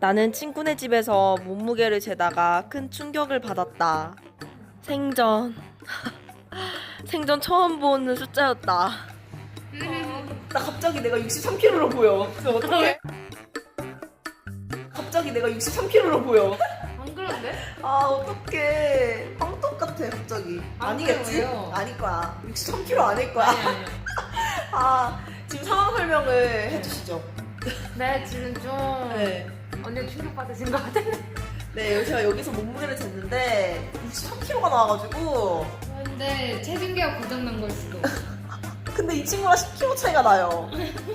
나는 친구네 집에서 몸무게를 재다가 큰 충격을 받았다. 생전. 생전 처음 보는 숫자였다. 나 갑자기 내가 63kg로 보여. 어떡해? 갑자기 내가 63kg로 보여. 안 그런데? 아 어떡해. 빵 똑같아 갑자기. 안 아니겠지? 그래요. 아닐 거야. 63kg 아닐 거야. 아니 아니. 아 지금 상황 설명을 해주시죠. 네 지금 좀 네. 언니 충격 받으신 것 같은데. 네, 제가 여기서 몸무게를 쟀는데 63kg가 나와가지고 근데 체중계가 고장난 걸 수도. 근데 이 친구랑 10kg 차이가 나요.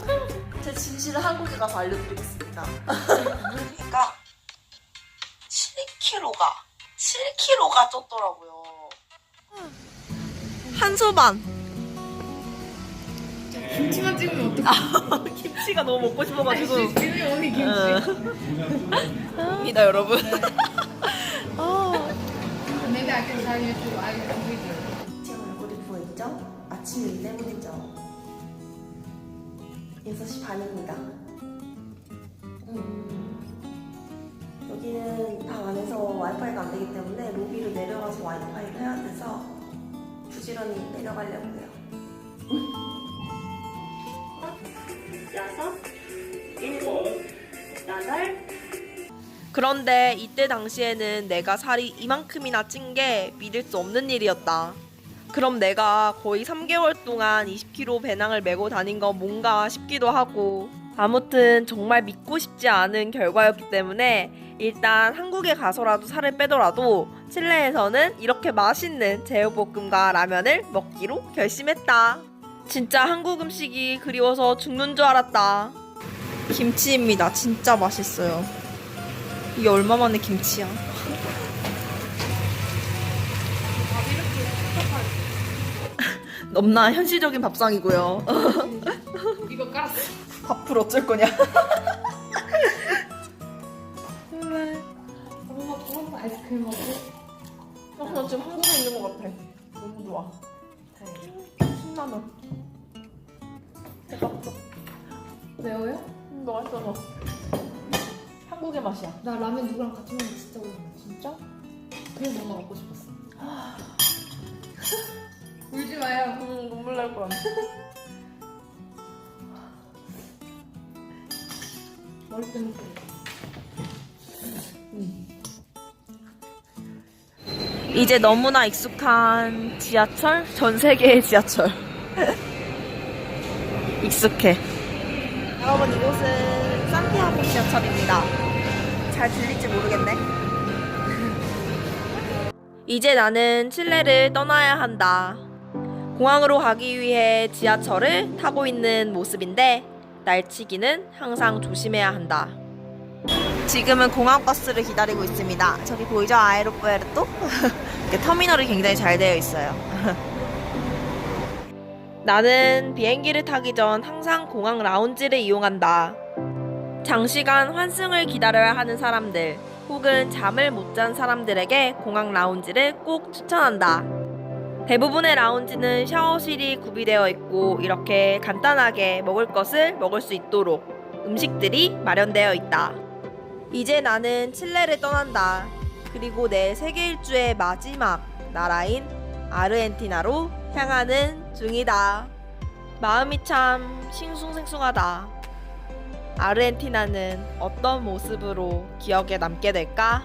제 진실을 한국에 가서 알려드리겠습니다. 그러니까 7kg가 7kg가 쪘더라고요. 한소 반. 김치만 찍으면 어떡해? 김치가 너무 먹고 싶어가지고. 지금 언니 김치. 입니다 여러분. 아. Maybe I can tell you to I can video. 제 얼굴이 부어있죠? 아침이기 때문이죠. 6시 반입니다. 음, 여기는 방 안에서 와이파이가 안 되기 때문에 로비로 내려가서 와이파이를 해야 돼서 부지런히 내려가려고요. 그런데 이때 당시에는 내가 살이 이만큼이나 찐 게 믿을 수 없는 일이었다. 그럼 내가 거의 3개월 동안 20kg 배낭을 메고 다닌 건 뭔가 싶기도 하고 아무튼 정말 믿고 싶지 않은 결과였기 때문에 일단 한국에 가서라도 살을 빼더라도 칠레에서는 이렇게 맛있는 제육볶음과 라면을 먹기로 결심했다. 진짜 한국 음식이 그리워서 죽는 줄 알았다. 김치입니다. 진짜 맛있어요. 이게 얼마만의 김치야? 넘나 현실적인 밥상이고요. 이거 깔았어. 밥풀 어쩔 거냐? 정말. 엄마 고마워 아이스크림 먹고. 어, 나 지금 한국에 있는 것 같아. 너무 좋아. 신라면. 대박죠? 매워요? 음, 맛있어서. 한국의 맛이야. 나 라면 누구랑 같이 먹으면 진짜 오랜만이야. 진짜? 그래서 엄마 먹고 싶었어. 울지 마요. 음, 눈물 날 뻔. 머리 때문에. 이제 너무나 익숙한 지하철? 전 세계의 지하철. 익숙해. 여러분, 이곳은 산티아고 지하철입니다. 잘 들릴지 모르겠네. 이제 나는 칠레를 떠나야 한다. 공항으로 가기 위해 지하철을 타고 있는 모습인데, 날치기는 항상 조심해야 한다. 지금은 공항 버스를 기다리고 있습니다. 저기 보이죠? 아에로푸에르토? 이렇게 터미널이 굉장히 잘 되어 있어요. 나는 비행기를 타기 전 항상 공항 라운지를 이용한다. 장시간 환승을 기다려야 하는 사람들 혹은 잠을 못 잔 사람들에게 공항 라운지를 꼭 추천한다. 대부분의 라운지는 샤워실이 구비되어 있고 이렇게 간단하게 먹을 것을 먹을 수 있도록 음식들이 마련되어 있다. 이제 나는 칠레를 떠난다. 그리고 내 세계 일주의 마지막 나라인 아르헨티나로 향하는 중이다. 마음이 참 싱숭생숭하다. 아르헨티나는 어떤 모습으로 기억에 남게 될까?